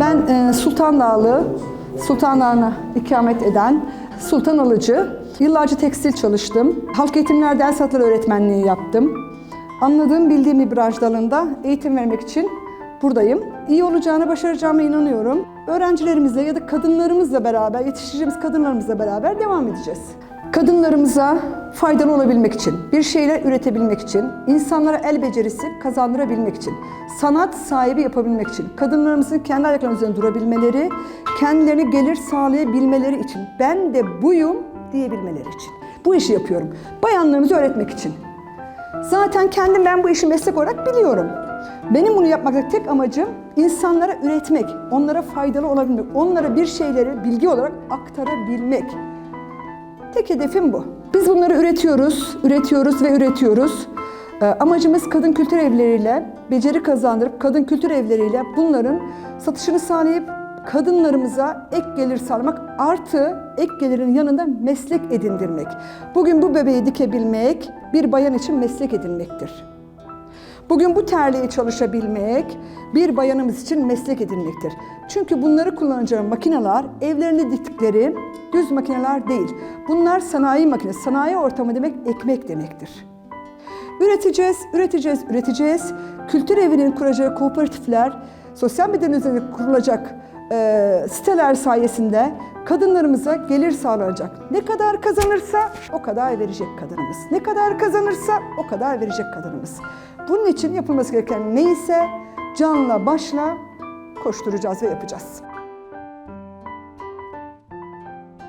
Ben e, Sultan Dağlı, Sultan Dağı'na ikamet eden Sultan Alıcı. Yıllarca tekstil çalıştım. Halk eğitimler ders satır öğretmenliği yaptım. Anladığım, bildiğim bir branş dalında eğitim vermek için buradayım. İyi olacağına, başaracağıma inanıyorum. Öğrencilerimizle ya da kadınlarımızla beraber, yetiştireceğimiz kadınlarımızla beraber devam edeceğiz. Kadınlarımıza faydalı olabilmek için, bir şeyler üretebilmek için, insanlara el becerisi kazandırabilmek için, sanat sahibi yapabilmek için, kadınlarımızın kendi ayaklarının üzerinde durabilmeleri, kendilerine gelir sağlayabilmeleri için, ben de buyum diyebilmeleri için. Bu işi yapıyorum. Bayanlarımızı öğretmek için. Zaten kendim ben bu işi meslek olarak biliyorum. Benim bunu yapmaktaki tek amacım insanlara üretmek, onlara faydalı olabilmek, onlara bir şeyleri bilgi olarak aktarabilmek. Tek hedefim bu. Biz bunları üretiyoruz, üretiyoruz ve üretiyoruz. Ee, amacımız kadın kültür evleriyle beceri kazandırıp kadın kültür evleriyle bunların satışını sağlayıp kadınlarımıza ek gelir sağlamak artı ek gelirin yanında meslek edindirmek. Bugün bu bebeği dikebilmek bir bayan için meslek edinmektir. Bugün bu terliği çalışabilmek bir bayanımız için meslek edinmektir. Çünkü bunları kullanacağı makineler evlerinde diktikleri düz makineler değil. Bunlar sanayi makinesi. Sanayi ortamı demek ekmek demektir. Üreteceğiz, üreteceğiz, üreteceğiz. Kültür evinin kuracağı kooperatifler, sosyal medyanın üzerinde kurulacak e, siteler sayesinde kadınlarımıza gelir sağlanacak. Ne kadar kazanırsa o kadar verecek kadınımız. Ne kadar kazanırsa o kadar verecek kadınımız. Bunun için yapılması gereken neyse canla başla koşturacağız ve yapacağız.